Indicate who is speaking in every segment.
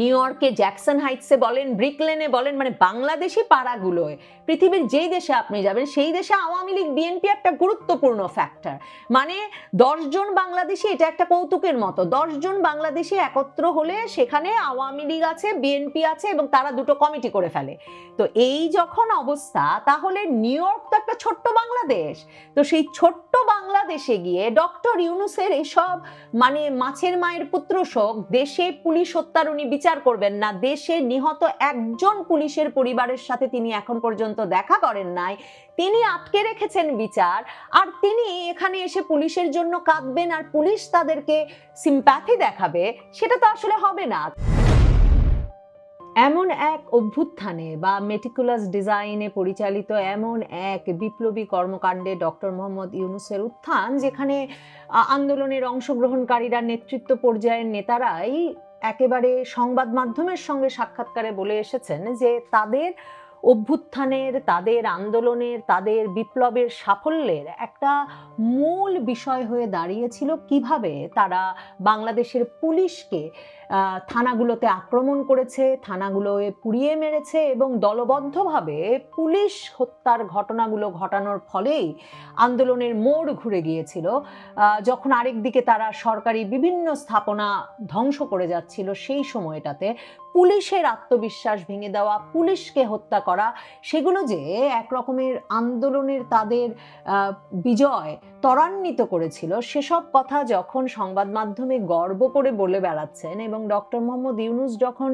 Speaker 1: New ইয়র্কে Jackson হাইটসে বলেন ব্রিকলেনে বলেন মানে বাংলাদেশি পাড়াগুলোয়, পৃথিবীর যেই দেশে আপনি যাবেন, সেই দেশে আওয়ামী লীগ বিএনপি একটা গুরুত্বপূর্ণ ফ্যাক্টর মানে দশজন বাংলাদেশি, এটা একটা কৌতুকের মতো। দশজন বাংলাদেশি একত্র হলে সেখানে আওয়ামী লীগ আছে বিএনপি আছে এবং তারা দুটো কমিটি করে ফেলে। তো এই যখন অবস্থা, তাহলে নিউ ইয়র্ক তো একটা ছোট্ট বাংলাদেশ। তো সেই ছোট্ট বাংলাদেশে গিয়ে ডক্টর ইউনুসের এসব মানে মাছের মায়ের পুত্র শোক দেশে পুলিশ হত্যার উনি বিচার করবেন না। দেশে নিহত একজন পুলিশের পরিবারের সাথে তিনি এখন পর্যন্ত দেখা করেন নাই। তিনি আটকে রেখেছেন বিচার, আর তিনি এখানে এসে পুলিশের জন্য কাঁদবেন আর পুলিশ তাদেরকে সিম্প্যাথি দেখাবে, সেটা তো আসলে হবে না। এমন এক অভ্যুত্থানে বা মেটিকুলাস ডিজাইনে পরিচালিত এমন এক বিপ্লবী কর্মকাণ্ডে ডক্টর মোহাম্মদ ইউনুসের উত্থান, যেখানে আন্দোলনের অংশগ্রহণকারীরা নেতৃত্ব পর্যায়ের নেতারাই একেবারে সংবাদ মাধ্যমের সঙ্গে সাক্ষাৎকারে বলে এসেছেন যে তাদের অভ্যুত্থানের, তাদের আন্দোলনের, তাদের বিপ্লবের সাফল্যের একটা মূল বিষয় হয়ে দাঁড়িয়েছিল কীভাবে তারা বাংলাদেশের পুলিশকে থানাগুলোতে আক্রমণ করেছে, থানাগুলোয় পুড়িয়ে মেরেছে এবং দলবদ্ধভাবে পুলিশ হত্যার ঘটনাগুলো ঘটানোর ফলেই আন্দোলনের মোড় ঘুরে গিয়েছিল। যখন আরেক দিকে তারা সরকারি বিভিন্ন স্থাপনা ধ্বংস করে যাচ্ছিল সেই সময়টাতে পুলিশের আত্মবিশ্বাস ভেঙে দেওয়া, পুলিশকে হত্যা করা, সেগুলো যে এক রকমের আন্দোলনের তাদের বিজয় ত্বরান্বিত করেছিল, সেসব কথা যখন সংবাদ মাধ্যমে গর্ব করে বলে বেড়াচ্ছেন এবং ডক্টর মোহাম্মদ ইউনুস যখন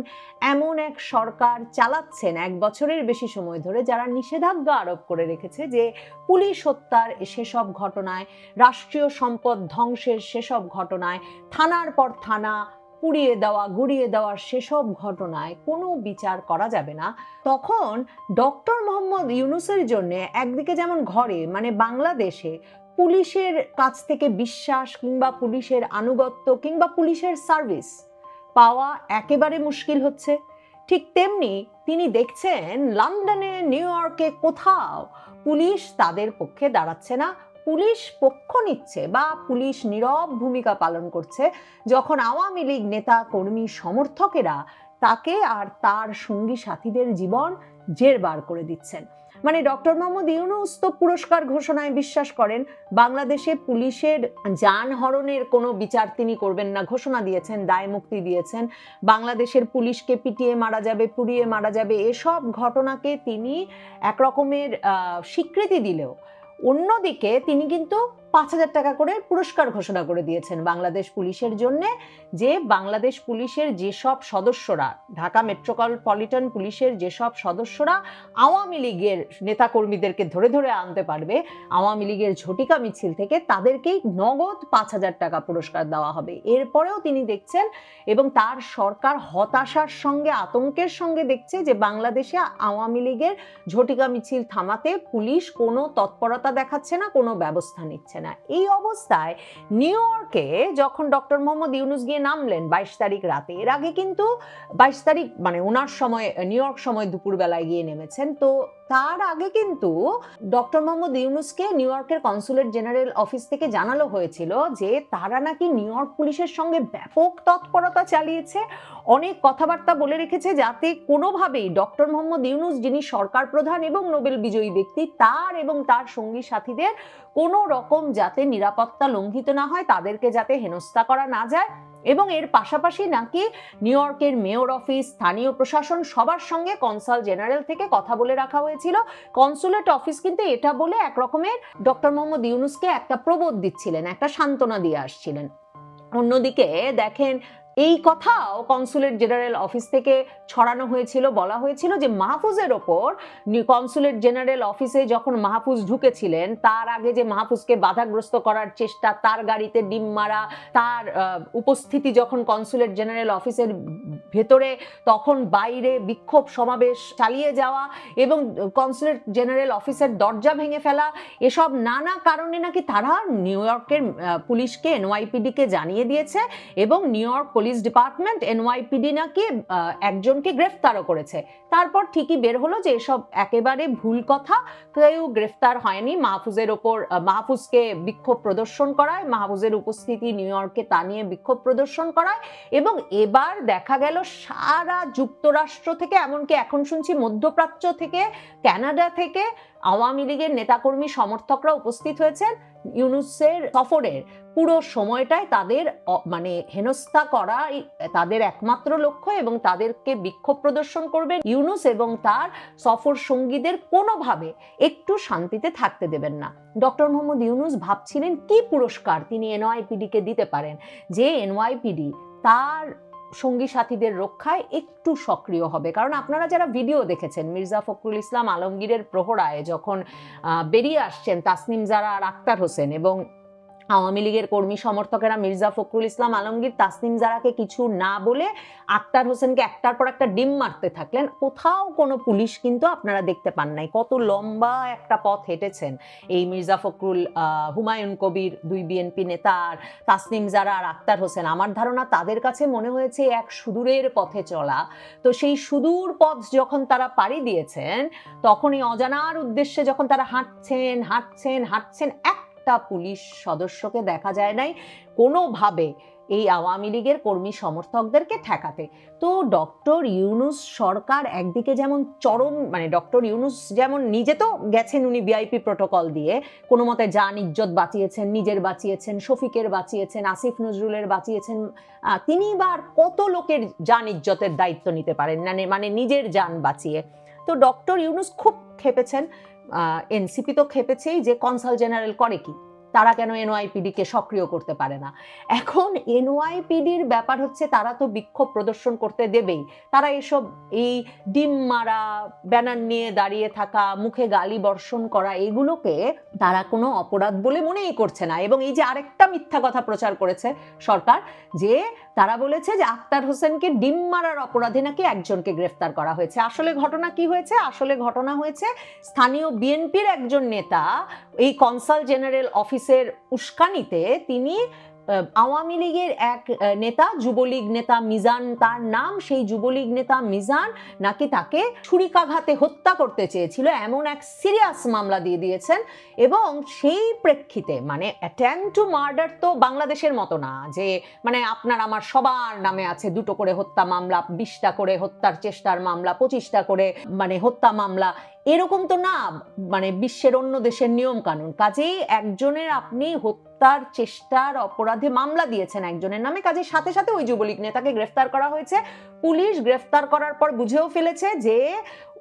Speaker 1: এমন এক সরকার চালাচ্ছেন এক বছরের বেশি সময় ধরে, যারা নিষেধাজ্ঞা আরোপ করে রেখেছে যে পুলিশ হত্যার সেসব ঘটনায়, রাষ্ট্রীয় সম্পদ ধ্বংসের সেসব ঘটনায়, থানার পর থানা পুড়িয়ে দেওয়া, গুড়িয়ে দেওয়ার সেসব ঘটনায় কোনো বিচার করা যাবে না। তখন ডক্টর মোহাম্মদ ইউনুসের জন্য একদিকে যেমন ঘরে মানে বাংলাদেশে পুলিশের কাছ থেকে বিশ্বাস কিংবা পুলিশের আনুগত্য কিংবা পুলিশের সার্ভিস পাওয়া একেবারে মুশকিল হচ্ছে। ঠিক তেমনি তিনি দেখছেন, লন্ডনে, নিউ ইয়র্কে কোথাও পুলিশ তাদের পক্ষে দাঁড়াচ্ছে না। পুলিশ পক্ষ নিচ্ছে বা পুলিশ নীরব ভূমিকা পালন করছে যখন আওয়ামী লীগ নেতা কর্মী সমর্থকেরা তাকে আর তার সঙ্গী সাথীদের জীবন জেরবার করে দিচ্ছেন। মানে ডক্টর মোহাম্মদ ইউনুস তো পুরস্কার ঘোষণায় বিশ্বাস করেন বাংলাদেশে পুলিশের যানহরণের কোনো বিচার তিনি করবেন না ঘোষণা দিয়েছেন দায় মুক্তি দিয়েছেন। বাংলাদেশের পুলিশকে পিটিয়ে মারা যাবে পুড়িয়ে মারা যাবে এসব ঘটনাকে তিনি এক রকমের আহ, স্বীকৃতি দিলেও অন্যদিকে তিনি কিন্তু পাঁচ হাজার টাকা করে পুরস্কার ঘোষণা করে দিয়েছেন বাংলাদেশ পুলিশের জন্য, যে বাংলাদেশ পুলিশের যেসব সদস্যরা, ঢাকা মেট্রোপলিটন পুলিশের যেসব সদস্যরা আওয়ামী লীগের নেতাকর্মীদেরকে ধরে ধরে আনতে পারবে, আওয়ামী লীগের ঝটিকা মিছিল থেকে তাদেরকেই নগদ পাঁচ হাজার টাকা পুরস্কার দেওয়া হবে। এরপরেও তিনি দেখছেন এবং তার সরকার হতাশার সঙ্গে, আতঙ্কের সঙ্গে দেখছে যে বাংলাদেশে আওয়ামী লীগের ঝটিকা মিছিল থামাতে পুলিশ কোনো তৎপরতা দেখাচ্ছে না, কোনো ব্যবস্থা নিচ্ছে না। এই অবস্থায় নিউ ইয়র্কে যখন ডক্টর মোহাম্মদ ইউনুস গিয়ে নামলেন বাইশ তারিখ রাতে, এর আগে কিন্তু বাইশ তারিখ মানে ওনার সময়, নিউ ইয়র্ক সময় দুপুরবেলায় গিয়ে নেমেছেন। তো তার আগে কিন্তু ডক্টর মোহাম্মদ ইউনুসকে নিউ ইয়র্কের কনসুলেট জেনারেল অফিস থেকে জানানো হয়েছিল যে তারা নাকি নিউ ইয়র্ক পুলিশের সঙ্গে ব্যাপক তৎপরতা চালিয়েছে, অনেক কথাবার্তা বলে রেখেছে যাতে কোনোভাবেই ডক্টর মোহাম্মদ ইউনুস, যিনি সরকার প্রধান এবং নোবেল বিজয়ী ব্যক্তি, তার এবং তার সঙ্গী সাথীদের কোনো রকম যাতে নিরাপত্তা লঙ্ঘিত না হয়, তাদেরকে যাতে হেনস্থা করা না যায়। এবং এর পাশাপাশি নাকি নিউ ইয়র্কের মেয়র অফিস স্থানীয় প্রশাসন সবার সঙ্গে কনসাল জেনারেল থেকে কথা বলে রাখা হয়েছিল। কনসুলেট অফিস কিন্তু এটা বলে এক রকমের ডক্টর মোহাম্মদ ইউনুসকে একটা প্রবোধ দিচ্ছিলেন, একটা সান্ত্বনা দিয়ে আসছিলেন। অন্যদিকে দেখেন এই কথাও কনসুলেট জেনারেল অফিস থেকে ছড়ানো হয়েছিল, বলা হয়েছিল যে মাহফুজের ওপর কনসুলেট জেনারেল অফিসে যখন মাহফুজ ঢুকেছিলেন, তার আগে যে মাহফুজকে বাধাগ্রস্ত করার চেষ্টা, তার গাড়িতে ডিম মারা, তার উপস্থিতি যখন কনসুলেট জেনারেল অফিসের ভেতরে, তখন বাইরে বিক্ষোভ সমাবেশ চালিয়ে যাওয়া এবং কনসুলেট জেনারেল অফিসের দরজা ভেঙে ফেলা, এসব নানা কারণে নাকি তারা নিউ ইয়র্কের পুলিশকে এনওয়াইপিডিকে জানিয়ে দিয়েছে এবং New York police department NYPD নাকি একজনকে গ্রেফতারও করেছে। তারপর ঠিকই বের হলো যে এসব একেবারে ভুল কথা। কেউ গ্রেফতার হয়নি। মাহফুজের ওপর মাহফুজকে বিক্ষোভ প্রদর্শন করায়, মাহফুজের উপস্থিতি নিউ ইয়র্কে তা নিয়ে বিক্ষোভ প্রদর্শন করায় এবং এবার দেখা গেল সারা যুক্তরাষ্ট্র থেকে, এমনকি এখন শুনছি মধ্যপ্রাচ্য থেকে কানাডা থেকে আওয়ামী লীগের নেতাকর্মী সমর্থকরা উপস্থিত হয়েছেন ইউনুসের সফরের। পুরো সময়টায় তাদের মানে হেনস্থা করা তাদের একমাত্র লক্ষ্য এবং তাদেরকে বিক্ষোভ প্রদর্শন করবেন ইউনুস এবং তার সফর সঙ্গীদের কোনোভাবে একটু শান্তিতে থাকতে দেবেন না। ডক্টর মোহাম্মদ ইউনুস ভাবছিলেন কি পুরস্কার তিনি এনওয়াইপিডিকে দিতে পারেন। যে এনওয়াইপিডি তার সঙ্গী সাথীদের রক্ষায় একটু সক্রিয় হবে। কারণ আপনারা যারা ভিডিও দেখেছেন, মির্জা ফখরুল ইসলাম আলমগীরের প্রহরায় যখন বেরিয়ে আসছেন তাসনিম জারা আর আক্তার হোসেন এবং আওয়ামী লীগের কর্মী সমর্থকেরা মির্জা ফখরুল ইসলাম আলমগীর, তাসনিম জারাকে কিছু না বলে আক্তার হোসেনকে একটার পর একটা ডিম মারতে থাকলেন। কোথাও কোনো পুলিশ কিন্তু আপনারা দেখতে পান নাই। কত লম্বা একটা পথ হেঁটেছেন। এই মির্জা ফখরুল হুমায়ুন কবির দুই বিএনপি নেতা আর তাসনিম জারা আর আক্তার হোসেন, আমার ধারণা তাদের কাছে মনে হয়েছে এক সুদূরের পথে চলা। তো সেই সুদূর পথ যখন তারা পাড়ি দিয়েছেন, তখনই অজানার উদ্দেশ্যে যখন তারা হাঁটছেন হাঁটছেন হাঁটছেন একটা পুলিশ সদস্যকে দেখা যায় নাই। কোনোভাবে এই আওয়ামী লীগের কর্মী সমর্থকদেরকে ঠেকাতে। তো ডক্টর ইউনুস সরকার একদিকে যেমন চরম মানে ডক্টর ইউনুস যেমন নিজে তো গেছেন উনি ভিআইপি প্রোটোকল দিয়ে, কোনো মতে যান ইজ্জত বাঁচিয়েছেন, নিজের বাঁচিয়েছেন, শফিকের বাঁচিয়েছেন, আসিফ নজরুলের বাঁচিয়েছেন তিনি বা আর কত লোকের যান ইজ্জতের দায়িত্ব নিতে পারেন? মানে মানে নিজের যান বাঁচিয়ে। তো ডক্টর ইউনুস খুব খেপেছেন। এনসিপি তো খেপেছেই যে কনসাল জেনারেল করে কি? তারা কেন এনওয়াইপিডিকে সক্রিয় করতে পারে না? এখন এনওয়াইপিডির ব্যাপার হচ্ছে তারা তো বিক্ষোভ প্রদর্শন করতে দেবেই। তারা এসব এই ডিম মারা, ব্যানার নিয়ে দাঁড়িয়ে থাকা, মুখে গালি বর্ষণ করা, এগুলোকে তারা কোনো অপরাধ বলে মনেই করছে না। এবং এই যে আরেকটা মিথ্যা কথা প্রচার করেছে সরকার যে তারা বলেছে যে আক্তার হোসেনকে ডিম মারার অপরাধে নাকি একজনকে গ্রেফতার করা হয়েছে। আসলে ঘটনা কি হয়েছে? আসলে ঘটনা হয়েছে স্থানীয় বিএনপির একজন নেতা, এই কনসাল জেনারেল অফিসের উস্কানিতে তিনি আওয়ামী লীগের এক নেতা, যুবলীগ নেতা মিজান, তার নাম, সেই যুবলীগ নেতা মিজান নাকি তাকে ছুরিকাঘাতে হত্যা করতে চেয়েছিল, এমন এক সিরিয়াস মামলা দিয়ে দিয়েছেন এবং সেই প্রেক্ষিতে মানে অ্যাটেম্প টু মার্ডার তো বাংলাদেশের মতো না, যে মানে আপনার আমার সবার নামে আছে দুটো করে হত্যা মামলা, বিশটা করে হত্যার চেষ্টার মামলা, পঁচিশটা করে মানে হত্যা মামলা এরকম তো না মানে বিশ্বের অন্য দেশের নিয়ম কানুন। কাজেই একজনের আপনি হত্যার চেষ্টার অপরাধে মামলা দিয়েছেন একজনের নামে, কাজেই সাথে সাথে ওই যুবলীগ নেতাকে গ্রেফতার করা হয়েছে। পুলিশ গ্রেফতার করার পর বুঝেও ফেলেছে যে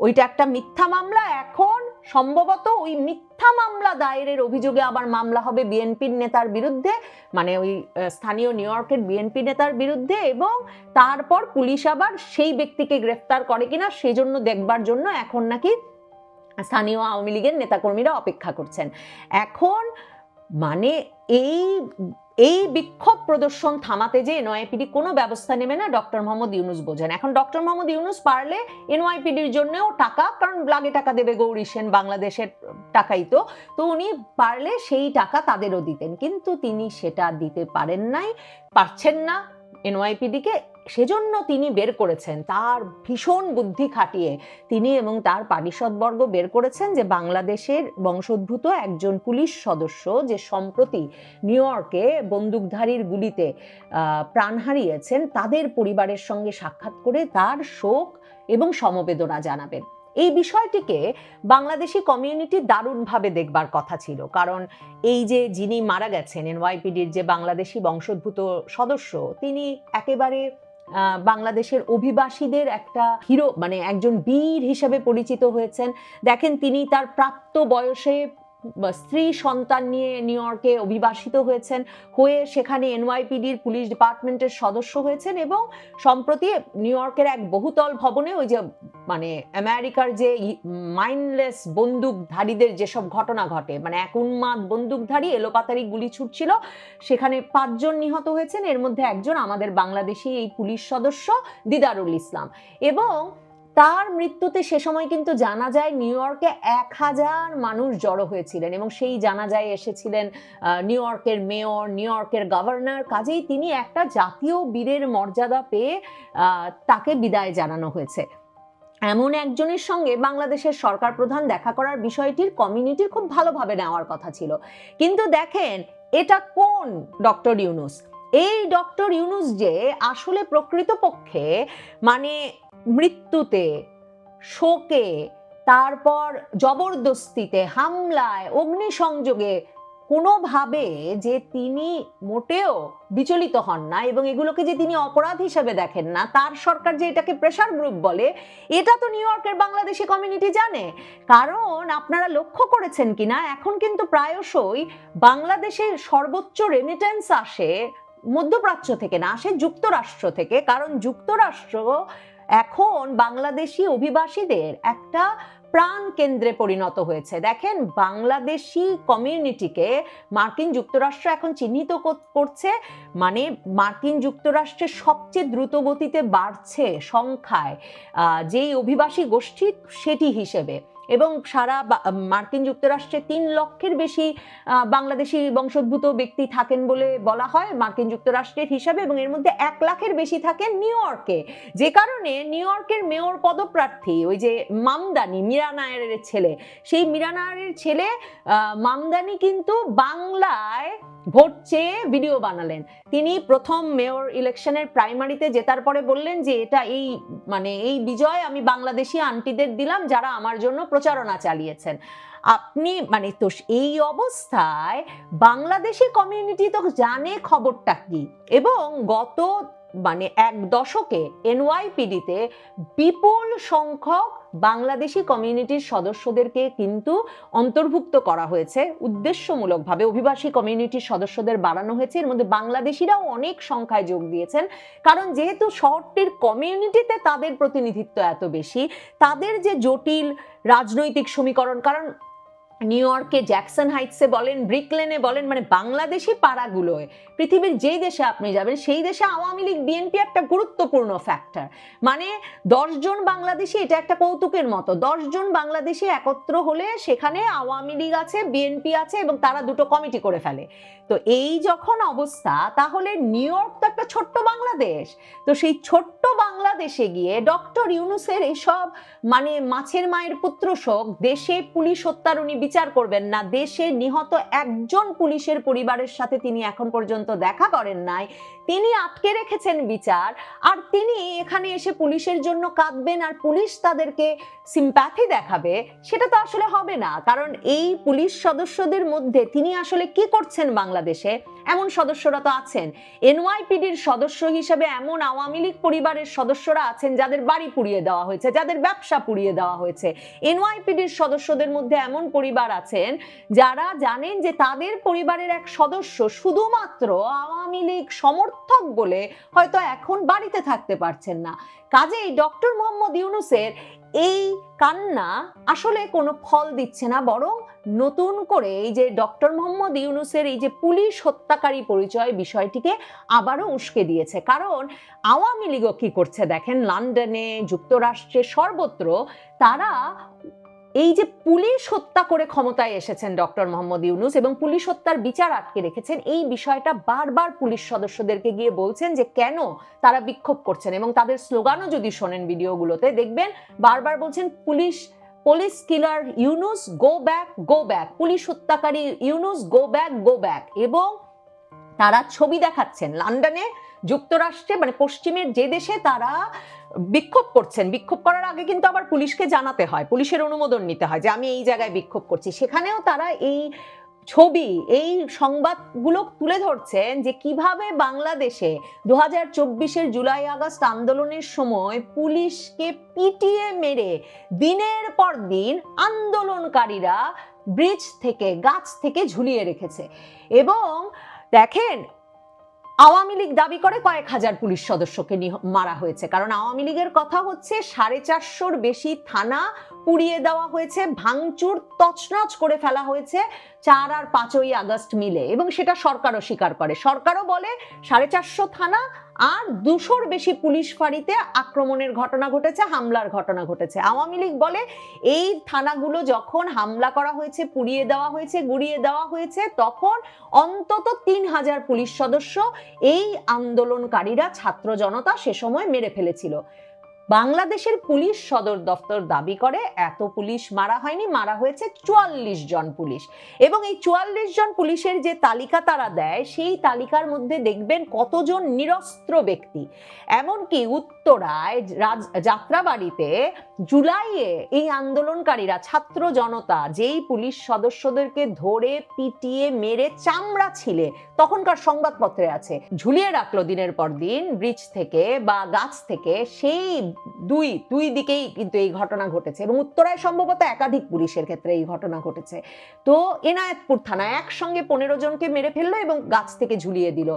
Speaker 1: ওইটা একটা মিথ্যা মামলা। এখন সম্ভবত ওই মিথ্যা মামলা দায়েরের অভিযোগে আবার মামলা হবে বিএনপির নেতার বিরুদ্ধে মানে ওই স্থানীয় নিউ ইয়র্কের বিএনপি নেতার বিরুদ্ধে এবং তারপর পুলিশ আবার সেই ব্যক্তিকে গ্রেফতার করে কিনা, সেজন্য দেখবার জন্য এখন নাকি স্থানীয় আওয়ামী লীগের নেতাকর্মীরা অপেক্ষা করছেন। এখন মানে এই এই বিক্ষোভ প্রদর্শন থামাতে যে এনওয়াইপিডি কোনো ব্যবস্থা নেবে না, ডক্টর মোহাম্মদ ইউনুস বোঝেন। এখন ডক্টর মোহাম্মদ ইউনুস পারলে এনওয়াইপিডির জন্যও টাকা, কারণ লাগে টাকা দেবে গৌরী সেন বাংলাদেশের, টাকাই তো। তো উনি পারলে সেই টাকা তাদেরও দিতেন। কিন্তু তিনি সেটা দিতে পারেন নাই, পারছেন না এনওয়াইপিডিকে সেজন্য তিনি বের করেছেন। তার ভীষণ বুদ্ধি খাটিয়ে তিনি এবং তার পারিষদবর্গ বের করেছেন যে বাংলাদেশের বংশোদ্ভূত একজন পুলিশ সদস্য যে সম্প্রতি নিউ ইয়র্কে বন্দুকধারীর গুলিতে প্রাণ হারিয়েছেন, তাদের পরিবারের সঙ্গে সাক্ষাৎ করে তার শোক এবং সমবেদনা জানাবেন। এই বিষয়টিকে বাংলাদেশি কমিউনিটি দারুণভাবে দেখবার কথা ছিল। কারণ এই যে যিনি মারা গেছেন, এনওয়াইপিডির যে বাংলাদেশি বংশোদ্ভূত সদস্য, তিনি একেবারে বাংলাদেশের অভিবাসীদের একটা হিরো মানে একজন বীর হিসেবে পরিচিত হয়েছেন। দেখেন, তিনি তার প্রাপ্ত বয়সে স্ত্রী সন্তান নিয়ে নিউ ইয়র্কে অভিবাসিত হয়েছেন, হয়ে সেখানে এনওয়াইপিডির পুলিশ ডিপার্টমেন্টের সদস্য হয়েছেন এবং সম্প্রতি নিউ ইয়র্কের এক বহুতল ভবনে ওই যে মানে আমেরিকার যে মাইন্ডলেস বন্দুকধারীদের যেসব ঘটনা ঘটে মানে এক উন্মাদ বন্দুকধারী এলোপাতারি গুলি ছুটছিল, সেখানে পাঁচজন নিহত হয়েছেন, এর মধ্যে একজন আমাদের বাংলাদেশি এই পুলিশ সদস্য দিদারুল ইসলাম এবং তার মৃত্যুতে সে সময় কিন্তু জানা যায় নিউ ইয়র্কে এক হাজার মানুষ জড়ো হয়েছিলেন এবং সেই জানাজায় এসেছিলেন নিউ ইয়র্কের মেয়র, নিউ ইয়র্কের গভর্নর, কাজেই তিনি একটা জাতীয় বীরের মর্যাদা পেয়ে তাকে বিদায় জানানো হয়েছে। এমন একজনের সঙ্গে বাংলাদেশের সরকার প্রধান দেখা করার বিষয়টির কমিউনিটির খুব ভালোভাবে নেওয়ার কথা ছিল। কিন্তু দেখেন, এটা কোন ডক্টর ইউনুস? এই ডক্টর ইউনুস যে আসলে প্রকৃতপক্ষে মানে মৃত্যুতে, শোকে, তারপর জবরদস্তিতে, হামলায়, অগ্নিসংযোগে কোনোভাবে যে তিনি মোটেও বিচলিত হন না এবং এগুলোকে যে তিনি অপরাধ হিসেবে দেখেন না, তার সরকার যে এটাকে প্রেশার গ্রুপ বলে, এটা তো নিউ ইয়র্কের বাংলাদেশি কমিউনিটি জানে। কারণ আপনারা লক্ষ্য করেছেন কিনা, এখন কিন্তু প্রায়শই বাংলাদেশের সর্বোচ্চ রেমিটেন্স আসে মধ্যপ্রাচ্য থেকে না, আসে যুক্তরাষ্ট্র থেকে। কারণ যুক্তরাষ্ট্র এখন বাংলাদেশি অভিবাসীদের একটা প্রাণ কেন্দ্রে পরিণত হয়েছে। দেখেন, বাংলাদেশি কমিউনিটিকে মার্কিন যুক্তরাষ্ট্র এখন চিহ্নিত করছে। মানে মার্কিন যুক্তরাষ্ট্রের সবচেয়ে দ্রুত গতিতে বাড়ছে সংখ্যায় যেই অভিবাসী গোষ্ঠী সেটি হিসেবে। এবং সারা মার্কিন যুক্তরাষ্ট্রে তিন লক্ষের বেশি বাংলাদেশি বংশোদ্ভূত ব্যক্তি থাকেন বলে বলা হয় মার্কিন যুক্তরাষ্ট্রের হিসাবে এবং এর মধ্যে এক লাখের বেশি থাকেন নিউ ইয়র্কে। যে কারণে নিউ ইয়র্কের মেয়র পদপ্রার্থী, ওই যে মামদানি, মীরা নায়ারের ছেলে, সেই মীরা নায়ারের ছেলে মামদানি কিন্তু বাংলায় ভোট চেয়ে ভিডিও বানালেন। তিনি প্রথম মেয়র ইলেকশনের প্রাইমারিতে জেতার পরে বললেন যে, এটা এই মানে এই বিজয় আমি বাংলাদেশি আন্টিদের দিলাম, যারা আমার জন্য প্রচারণা চালিয়েছেন। আপনি মানে তো এই অবস্থায় বাংলাদেশি কমিউনিটি তো জানে খবরটা কি? এবং গত মানে এক দশকে এনওয়াইপিডিতে বিপুল সংখ্যক বাংলাদেশি কমিউনিটির সদস্যদেরকে কিন্তু অন্তর্ভুক্ত করা হয়েছে। উদ্দেশ্যমূলকভাবে অভিবাসী কমিউনিটির সদস্যদের বাড়ানো হয়েছে। এর মধ্যে বাংলাদেশিরাও অনেক সংখ্যায় যোগ দিয়েছেন। কারণ যেহেতু শহরটির কমিউনিটিতে তাদের প্রতিনিধিত্ব এত বেশি, তাদের যে জটিল রাজনৈতিক সমীকরণ, কারণ নিউ ইয়র্কে জ্যাকসন হাইটসে বলেন ব্রিকলেনে বলেন মানে বাংলাদেশি পাড়াগুলোয়, পৃথিবীর যেই দেশে আপনি যাবেন, সেই দেশে আওয়ামী লীগ বিএনপি একটা গুরুত্বপূর্ণ ফ্যাক্টর মানে দশজন বাংলাদেশি, এটা একটা কৌতুকের মতো। দশজন বাংলাদেশি একত্র হলে সেখানে আওয়ামী লীগ আছে বিএনপি আছে এবং তারা দুটো কমিটি করে ফেলে। তো এই যখন অবস্থা, তাহলে নিউ ইয়র্ক তো একটা ছোট্ট বাংলাদেশ। তো সেই ছোট্ট বাংলাদেশে গিয়ে ডক্টর ইউনুসের এসব মানে মাছের মায়ের পুত্র শোক দেশে পুলিশ হত্যার উনি বিচার করবেন না। দেশে নিহত একজন পুলিশের পরিবারের সাথে তিনি এখন পর্যন্ত দেখা করেন নাই। তিনি আটকে রেখেছেন বিচার, আর তিনি এখানে এসে পুলিশের জন্য কাঁদবেন আর পুলিশ তাদেরকে সিম্প্যাথি দেখাবে, সেটা তো আসলে হবে না। কারণ এই পুলিশ সদস্যদের মধ্যে তিনি আসলে কি করছেন বাংলাদেশে? এমন সদস্যরা তো আছেন। এনওয়াইপিডির সদস্য হিসেবে এমন আওয়ামী লীগ পরিবারের সদস্যরা আছেন যাদের বাড়ি পুড়িয়ে দেওয়া হয়েছে, যাদের ব্যবসা পুড়িয়ে দেওয়া হয়েছে। এনওয়াইপিডির সদস্যদের মধ্যে এমন পরিবার আছেন যারা জানেন যে তাদের পরিবারের এক সদস্য শুধুমাত্র আওয়ামী লীগ সমর্থক বলে হয়তো এখন বাড়িতে থাকতে পারছেন না। কাজেই ডক্টর মোহাম্মদ ইউনুসের এই কান্না আসলে কোনো ফল দিচ্ছে না, বরং নতুন করে এই যে ডক্টর মোহাম্মদ ইউনুসের এই যে পুলিশ হত্যাকারী পরিচয় বিষয়টিকে আবারও উস্কে দিয়েছে। কারণ আওয়ামী লীগও কী করছে দেখেন, লন্ডনে যুক্তরাষ্ট্রে সর্বত্র তারা এই যে পুলিশ হত্যা করে ক্ষমতায় এসেছেন ডক্টর মোহাম্মদ ইউনুস এবং পুলিশ হত্যার বিচার আটকে রেখেছেন, এই বিষয়টা বারবার পুলিশ সদস্যদেরকে গিয়ে বলছেন যে কেন তারা বিক্ষোভ করছেন এবং তাদের স্লোগানও যদি শোনেন ভিডিওগুলোতে, দেখবেন বারবার বলছেন police police killer Yunus, go back go back. Police হত্যাকারী Yunus, go back go back. এবং তারা ছবি দেখাচ্ছেন, লন্ডনে যুক্তরাষ্ট্রে মানে পশ্চিমের যে দেশে তারা বিক্ষোভ করছেন, বিক্ষোভ করার আগে কিন্তু আবার পুলিশকে জানাতে হয়, পুলিশের অনুমোদন নিতে হয় যে আমি এই জায়গায় বিক্ষোভ করছি। সেখানেও তারা এই ছবি, এই সংবাদগুলো তুলে ধরছেন যে কীভাবে বাংলাদেশে দু হাজার চব্বিশের জুলাই আগস্ট আন্দোলনের সময় পুলিশকে পিটিয়ে মেরে দিনের পর দিন আন্দোলনকারীরা ব্রিজ থেকে, গাছ থেকে ঝুলিয়ে রেখেছে। এবং দেখেন আওয়ামী লীগ দাবি করে কয়েক হাজার পুলিশ সদস্যকে মারা হয়েছে। কারণ আওয়ামী লীগের কথা হচ্ছে, সাড়ে চারশোর বেশি থানা পুড়িয়ে দেওয়া হয়েছে, ভাঙচুর তছনছ করে ফেলা হয়েছে। চার আর পাঁচই আগস্ট মিলে, এবং সেটা সরকারও স্বীকার করে। সরকারও বলে সাড়ে চারশো থানা আর দুশোর বেশি পুলিশ ফাঁড়িতে আক্রমণের ঘটনা ঘটেছে, হামলার ঘটনা ঘটেছে। আওয়ামী লীগ বলে এই থানাগুলো যখন হামলা করা হয়েছে, পুড়িয়ে দেওয়া হয়েছে, গুড়িয়ে দেওয়া হয়েছে, তখন অন্তত তিন হাজার পুলিশ সদস্য এই আন্দোলনকারীরা, ছাত্র জনতা সে সময় মেরে ফেলেছিল। বাংলাদেশের পুলিশ সদর দপ্তর দাবি করে, এত পুলিশ মারা হয়নি, মারা হয়েছে চুয়াল্লিশ জন পুলিশ। এবং এই চুয়াল্লিশ জন পুলিশের যে তালিকা তারা দেয়, সেই তালিকার মধ্যে দেখবেন কতজন নিরস্ত্র ব্যক্তি। এমনকি উত্তরায় যাত্রাবাড়িতে জুলাইয়ে এই আন্দোলনকারীরা, ছাত্র জনতা, যেই পুলিশ সদস্যদেরকে ধরে, পিটিয়ে, মেরে চামড়া ছিলে, তখনকার সংবাদপত্রে আছে, ঝুলিয়ে রাখল দিনের পর দিন, ব্রিজ থেকে বা গাছ থেকে সেই দুই দুই দিকেই কিন্তু এই ঘটনা ঘটেছে এবং উত্তরায় সম্ভবত একাধিক পুলিশের ক্ষেত্রে এই ঘটনা ঘটেছে। তো এনায়েতপুর থানায় একসঙ্গে পনেরো জনকে মেরে ফেলল এবং গাছ থেকে ঝুলিয়ে দিল।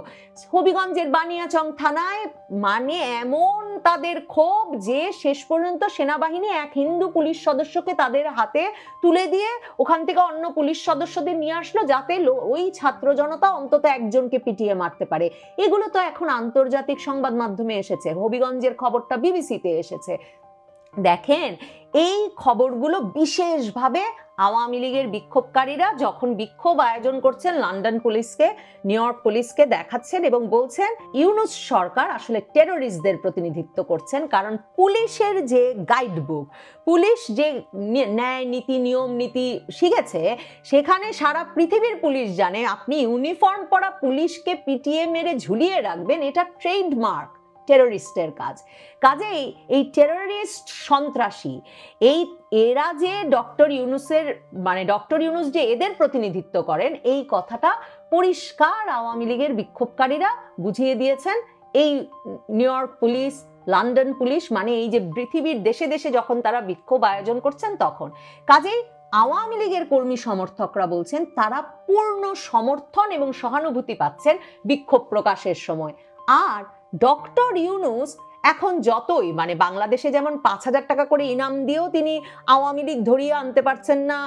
Speaker 1: হবিগঞ্জের বানিয়াচং থানায় মানে এমন তাদের ক্ষোভ যে শেষ পর্যন্ত সেনাবাহিনী এক হিন্দু পুলিশ সদস্যকে তাদের হাতে তুলে দিয়ে ওখান থেকে অন্য পুলিশ সদস্যদের নিয়ে আসলো যাতে ওই ছাত্র জনতা অন্তত একজনকে পিটিয়ে মারতে পারে। এগুলো তো এখন আন্তর্জাতিক সংবাদ মাধ্যমে এসেছে। হবিগঞ্জের খবরটা বিবিসিতে এসেছে। দেখেন, এই খবরগুলো বিশেষভাবে আওয়ামী লীগের বিক্ষোভকারীরা যখন বিক্ষোভ আয়োজন করছেন, লন্ডন পুলিশকে, নিউ ইয়র্ক পুলিশকে দেখাচ্ছেন এবং বলছেন, ইউনুস সরকার আসলে টেরোরিস্টদের প্রতিনিধিত্ব করছেন কারণ পুলিশের যে গাইডবুক পুলিশ যে ন্যায় নীতি, নিয়ম নীতি শিখেছে, সেখানে সারা পৃথিবীর পুলিশ জানে, আপনি ইউনিফর্ম পরা পুলিশকে পিটিয়ে মেরে ঝুলিয়ে রাখবেন, এটা ট্রেডমার্ক টেরোরিস্টের কাজ। কাজেই এই টেরোরিস্ট সন্ত্রাসী, এই এরা যে ডক্টর ইউনুসের মানে ডক্টর ইউনুস যে এদের প্রতিনিধিত্ব করেন, এই কথাটা পরিষ্কার আওয়ামী লীগের বিক্ষোভকারীরা বুঝিয়ে দিয়েছেন। এই New York police, London police মানে এই যে পৃথিবীর দেশে দেশে যখন তারা বিক্ষোভ আয়োজন করছেন তখন। কাজেই আওয়ামী লীগের কর্মী সমর্থকরা বলছেন, তারা পূর্ণ সমর্থন এবং সহানুভূতি পাচ্ছেন বিক্ষোভ প্রকাশের সময়। আর ডক্টর ইউনুস এখন যতই মানে বাংলাদেশে যেমন পাঁচ হাজার টাকা করে ইনাম দিয়েও তিনি আওয়ামী লীগ ধরিয়ে আনতে পারছেন না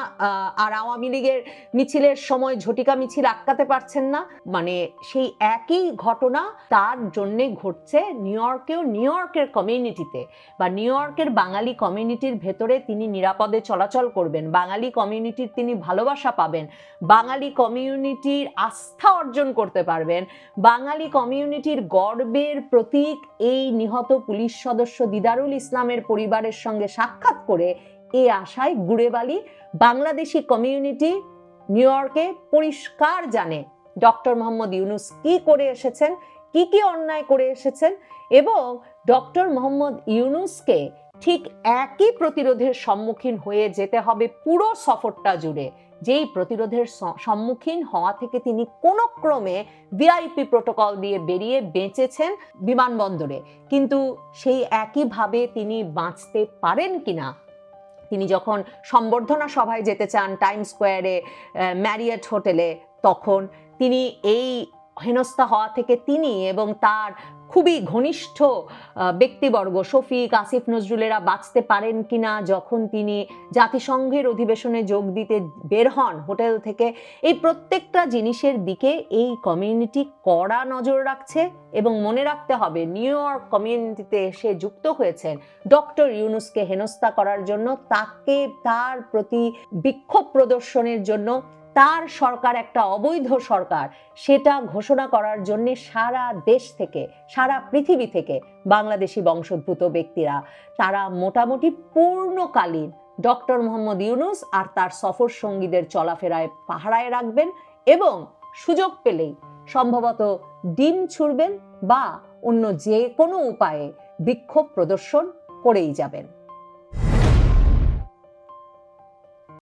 Speaker 1: আর আওয়ামী লীগের মিছিলের সময় ঝটিকা মিছিল আটকাতে পারছেন না মানে সেই একই ঘটনা তার জন্যে ঘটছে নিউ ইয়র্কেও নিউ ইয়র্কের কমিউনিটিতে, বা নিউ ইয়র্কের বাঙালি কমিউনিটির ভেতরে তিনি নিরাপদে চলাচল করবেন, বাঙালি কমিউনিটির তিনি ভালোবাসা পাবেন, বাঙালি কমিউনিটির আস্থা অর্জন করতে পারবেন, বাঙালি কমিউনিটির গর্বের প্রতীক এই নিহত পুলিশ সদস্য দিদারুল ইসলামের পরিবারের সঙ্গে সাক্ষাৎ করে এ আশায় গুড়েবালি বাংলাদেশি কমিউনিটি নিউ ইয়র্কে পরিষ্কার জানে ডক্টর মোহাম্মদ ইউনুস কি করে এসেছেন, কি কি অন্যায় করে এসেছেন এবং ডক্টর মোহাম্মদ ইউনুসকে ঠিক একই প্রতিরোধের সম্মুখীন হয়ে যেতে হবে পুরো সফরটা জুড়ে। যেই প্রতিরোধের সম্মুখীন হওয়া থেকে তিনি কোনো ক্রমে ভিআইপি প্রোটোকল দিয়ে বেরিয়ে বেঁচেছেন বিমানবন্দরে। কিন্তু সেই একইভাবে তিনি বাঁচতে পারেন কিনা? তিনি যখন সম্বর্ধনা সভায় যেতে চান টাইম স্কোয়ারে ম্যারিয়েট হোটেলে, তখন তিনি এই হেনস্থা হওয়া থেকে তিনি এবং তার খুবই ঘনিষ্ঠ ব্যক্তিবর্গ শফিক, আসিফ, নজরুলেরা বাঁচতে পারেন কিনা যখন তিনি জাতিসংঘের অধিবেশনে যোগ দিতে বের হন হোটেল থেকে, এই প্রত্যেকটা জিনিসের দিকে এই কমিউনিটি কড়া নজর রাখছে এবং মনে রাখতে হবে নিউ ইয়র্ক কমিউনিটিতে এসে যুক্ত হয়েছেন। ডক্টর ইউনুসকে হেনস্থা করার জন্য তাকে তার প্রতি বিক্ষোভ প্রদর্শনের জন্য তার সরকার একটা অবৈধ সরকার, সেটা ঘোষণা করার জন্য সারা দেশ থেকে, সারা পৃথিবী থেকে বাংলাদেশি বংশোদ্ভূত ব্যক্তিরা, তারা মোটামুটি পূর্ণকালীন ডক্টর মোহাম্মদ ইউনুস আর তার সফর সঙ্গীদের চলাফেরায় পাহারায় রাখবেন এবং সুযোগ পেলেই সম্ভবত ডিম ছুড়বেন বা অন্য যে কোনো উপায়ে বিক্ষোভ প্রদর্শন করেই যাবেন।